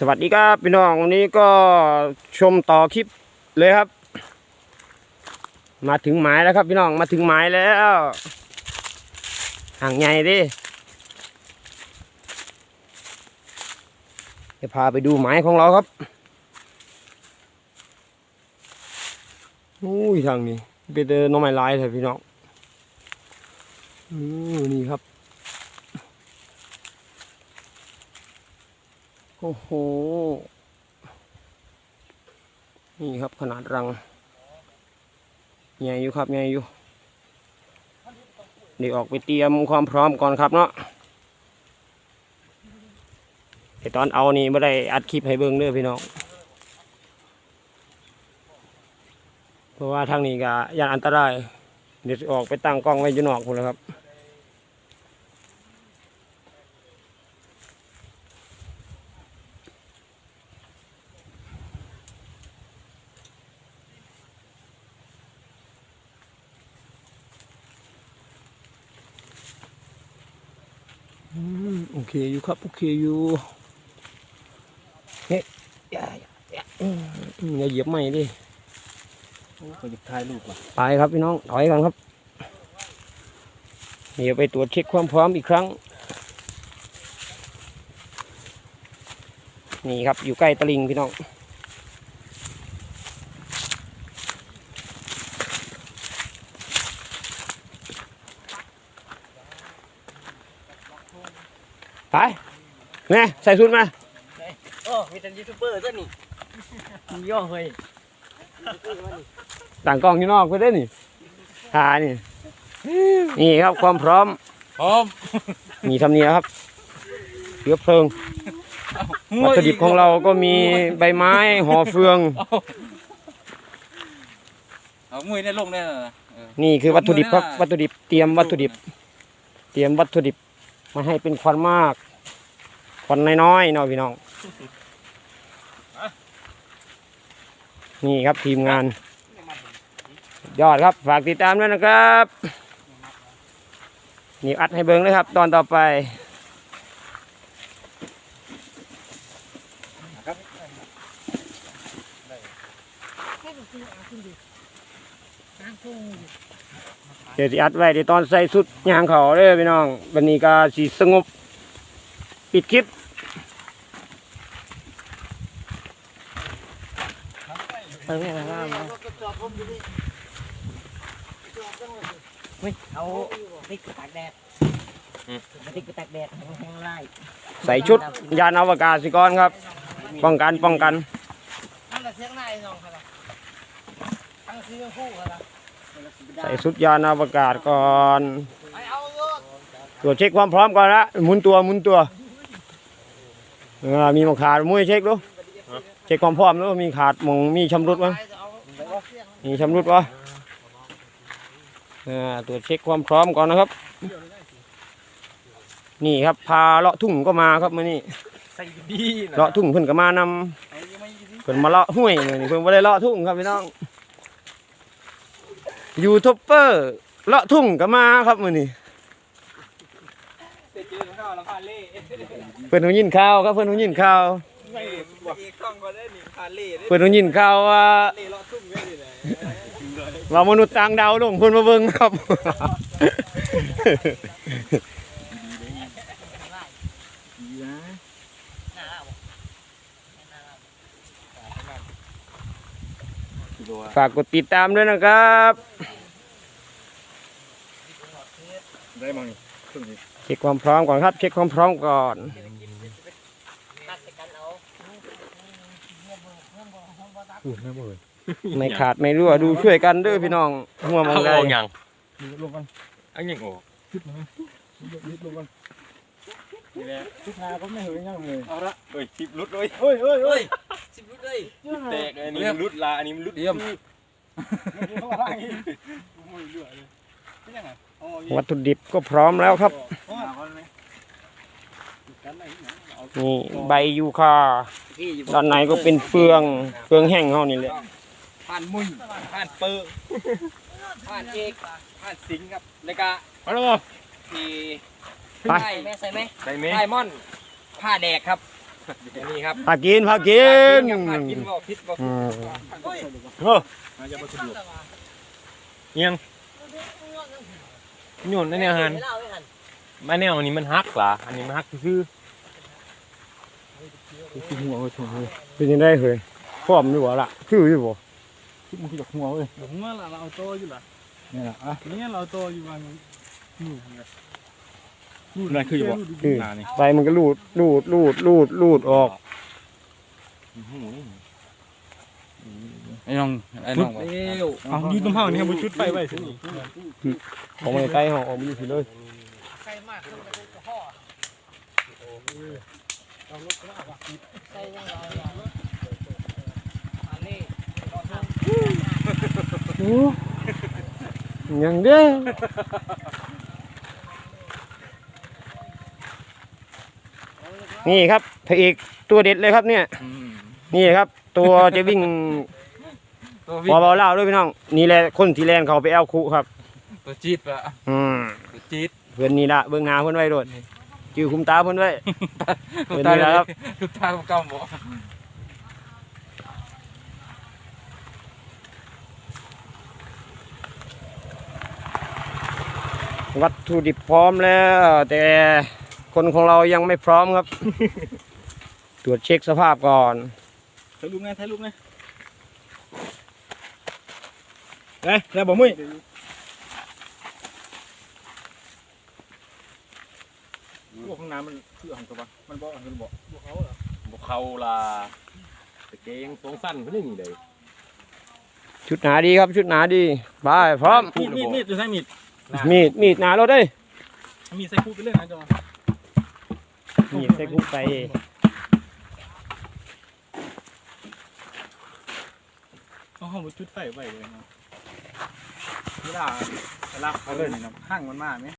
สวัสดีครับพี่น้องวันนี้ก็ชมต่อคลิปเลยครับ มาถึงหมายแล้วครับ พี่น้องมาถึงหมายแล้วห่างใหญ่ดิจะพาไปดูหมายของเราครับอุ้ยทางนี้เป็นน้องไม้ลายเลยพี่น้องอนี่ครับ โอ้โห นี่ครับขนาดรัง ใหญ่อยู่ครับใหญ่อยู่เดี๋ยวออกไปเตรียมความพร้อมก่อนครับเนาะไอตอนเอานี่ไม่ได้อัดคลิปให้เบิ่งเด้อพี่น้อง เพราะว่าทางนี้ก็ยานอันตราย เดี๋ยวออกไปตั้งกล้องไว้อยู่นอกพุ่นแล้วครับ โอเคอยู่ครับ โอเคอยู่เฮ้ยอย่าอย่าอย่าอืมอืมอย่าเหยียบใหม่ดิก็จะถ่ายรูปว่ะไปครับพี่น้องถอยกันครับเดี๋ยวไปตรวจเช็คความพร้อมอีกครั้ง นี่ครับอยู่ใกล้ตลิงพี่น้อง ไปแม่ใส่ชุดมาโอ้มีแต่ยูทูบเบอร์ด้วยนี่มีย่อเฮ้ยต่างกล้องอยู่นอกไปได้อนี่หานี่นี่ครับความพร้อม พร้อม มีทำเนียครับเชื้อเพลิงวัตถุดิบของเราก็มีใบไม้ห่อเฟืองเอามวยในลงได้น่ะเออนี่คือวัตถุดิบครับเอามือนะวัตถุดิบเตรียมวัตถุดิบ เตรียมวัตถุดิบ มาให้เป็นควันมากควันน้อยๆเนาะพี่น้อง นี่ครับทีมงาน ยอดครับฝากติดตามด้วยนะครับ นี่อัดให้เบิ้งเลยครับ ตอนต่อไป เดี๋ยวสิอัดไว้เดี๋ยวตอนใส่สุดยางเขาเด้อพี่น้องวันนี้ก็สีสงบ ปิดคลิปไปไม่ได้มาเฮ้ยเอาติ๊กตากแดดติ๊กตากแดดแห้งๆไล่ใส่ชุดยานอวกาศสิก่อนครับ ป้องกันป้องกันนั่นแหละเสียงนายน้องครับทั้งซีทั้งคู่ครับ ใส่ชุดยานอวกาศก่อนไปเอาเยอะตรวจเช็คความพร้อมก่อนละหมุนตัวหมุนตัวเออมีหมองขาดมุ้ยเช็คดูเช็คความพร้อมดูมีขาดหมองมีชำรุดมั้ยไปจะเอาเสียงมีชำรุดวะอ่าตรวจเช็คความพร้อมก่อนนะครับ นี่ครับพาเลาะทุ่งก็มาครับมื่อนี้ใส่ดีนะเลาะทุ่งเพิ่นก็มานำเพิ่นมาเลาะห้วยมื้อนี่เพิ่นบ่ได้เลาะทุ่งครับพี่น้อง ยูทูบเบอร์เลาะทุ่งก็มาครับมื้อนี้เจอข้าวแล้วพาเล่เพิ่นหูยินข่าวครับเพิ่นหูยินข่าวไม่บอกอีกข้องก็ได้หนิพาเล่ได้เพิ่นหูยินข่าวว่าเล่เลาะทุ่งก็ได้เลยว่ามนุษย์ต่างดาวลงเพิ่นมาเบิ่งครับฝากกดติดตามด้วยนะครับ ได้มั้งทุ่งนี้เช็คความพร้อมก่อนครับ เช็คความพร้อมก่อนอู้ไม่เบิดไม่ขาดไม่รั่วดูช่วยกันเด้อพี่น้องหัวมองได้ยังลงกันอันยังโอ้ยึดลงกันนี่แหละทุกทาก็ไม่เห็นยังเลยเอาละเฮ้ยสิบรุดเลยเฮ้ยเฮ้ยเฮ้ยสิบรุ่นเลยแตกเลยอันนี้มันรุดละอันนี้มันรุดเยี่ยมเขาอะไรไม่เหลือเลยเป็นยังไงอ๋อ วัตถุดิบก็พร้อมแล้วครับกันไหนเนี่ยเอานี่ใบยูคาด้านในก็เป็นเฟือง เฟืองแห้งเฮานี่แหละผ่านมุ้ยผ่านเปอร์ผ่านเอกผ่านสิงห์ครับแล้วก็มาแล้วที่ไปใส่แม่ใส่ไหมใส่เมไดมอนด์ผ้าแดกครับนี่ครับพากินพากินกินบ่พิษบ่อืมโอ้มาจะมาสะดวกยัง โยนนั่นเนี่ยหันมาแนวนี้มันฮักเหรออันนี้มันฮักซื่อคิดหัวเว้ยถุงเลยเป็นยังไงเฮ้ยพร้อมอยู่บ่ล่ะคืออยู่บ่คิดมึงคิดจากหัวเว้ยผมว่าเราเอาโตอยู่ล่ะเนี่ยนะอะเนี่ยเราโตอยู่วางนู่นไงนั่นคืออยู่บ่คือหนานี่ใบมันก็รูดรูดรูดรูดรูดออก ไอ้น้องไอ้น้องบ่เร็วเอายืนตรงห้องนี่ครับชุดไฟไว้สิของมันใกล้ห้องออกมาอยู่สิเลยโอ้ยังเด้อนี่ครับพระเอกตัวเด็ดเลยครับเนี่ยอืม นี่ครับ ตัวจะวิ่งตัวบอเบาเล่าด้วยพี่น้อง นี่แหละคนที่แลนเขาไปแอลคุครับ ตัวจี๊ดปะอืมตัวจี๊ดเพื่อนนี่ละเบื้องหน้าเพื่อนไว้โดดจือคุมตาเพื่อนไว้เดี๋ยวนี้นะครับทุกทางกำบ่วัตถุดิบพร้อมแล้ว แต่คนของเรายังไม่พร้อมครับ ตรวจเช็คสภาพก่อน ถ่ายรูปไงถ่ายรูปไงเอ้ยแล้วบอกมุ้ยพวกห้องน้ำมันคือหันตัวปะมันบอกหันตัวบอกพวกเขาเหรอบ่เข้าล่ะตะเกงสองสั้นเพิ่นนี่เลยชุดหนาดีครับชุดหนาดีไปพร้อมมีดมีดมีดจะใช้มีดมีดมีดหนาเราได้ยมีดใส่คู่ไปเรื่อยนะจอมีดใส่คุกไป เอา ห้องจุดไฟไว้เลยนะเวลาเวลาเขาเล่นนี่นะห้างมันมากไหม